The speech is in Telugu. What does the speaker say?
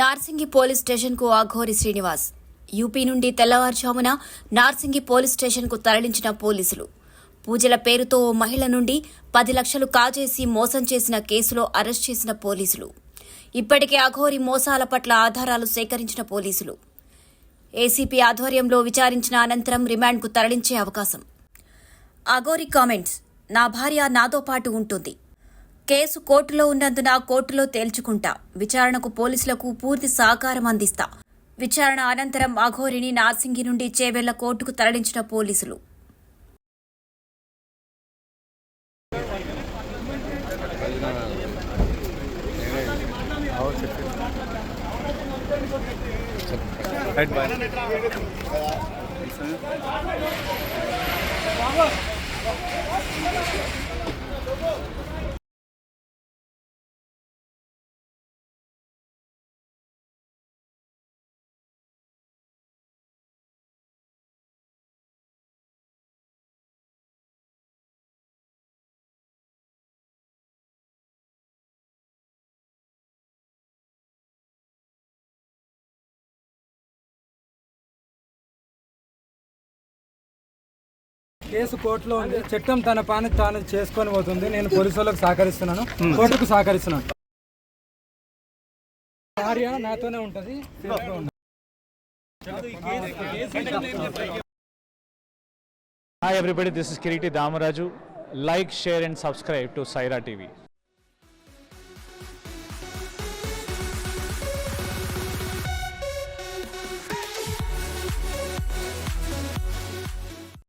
నార్సింగి పోలీస్ స్టేషన్కు ఆఘోరి శ్రీనివాస్. యూపీ నుండి తెల్లవారుజామున నార్సింగి పోలీస్ స్టేషన్కు తరలించిన పోలీసులు. పూజల పేరుతో ఓ మహిళ నుండి పది లక్షలు కాజేసి మోసం చేసిన కేసులో అరెస్ట్ చేసిన పోలీసులు. ఇప్పటికే అఘోరి మోసాల పట్ల ఆధారాలు సేకరించిన పోలీసులు. ఏసీపీ ఆధ్వర్యంలో విచారించిన అనంతరం రిమాండ్కు తరలించే అవకాశం. అఘోరి కామెంట్స్ నా భార్య నాతో పాటు ఉంటుంది. కేసు కోర్టులో ఉన్నందున కోర్టులో తేల్చుకుంటా. విచారణకు పోలీసులకు పూర్తి సహకారం అందిస్తా. విచారణ అనంతరం అఘోరిని నార్సింగి నుండి చేవెళ్ళ కోర్టుకు తరలించిన పోలీసులు. కేసు కోర్టులో ఉంది. చట్టం తన పని తాను చేసుకొని పోతుంది. నేను పోలీసు వాళ్ళకు సహకరిస్తున్నాను. కోర్టుకు సహకరిస్తున్నాను. భార్య నాతోనే ఉంటుంది. Hi everybody this is Kiriti Damaraju like share and subscribe to Saira TV.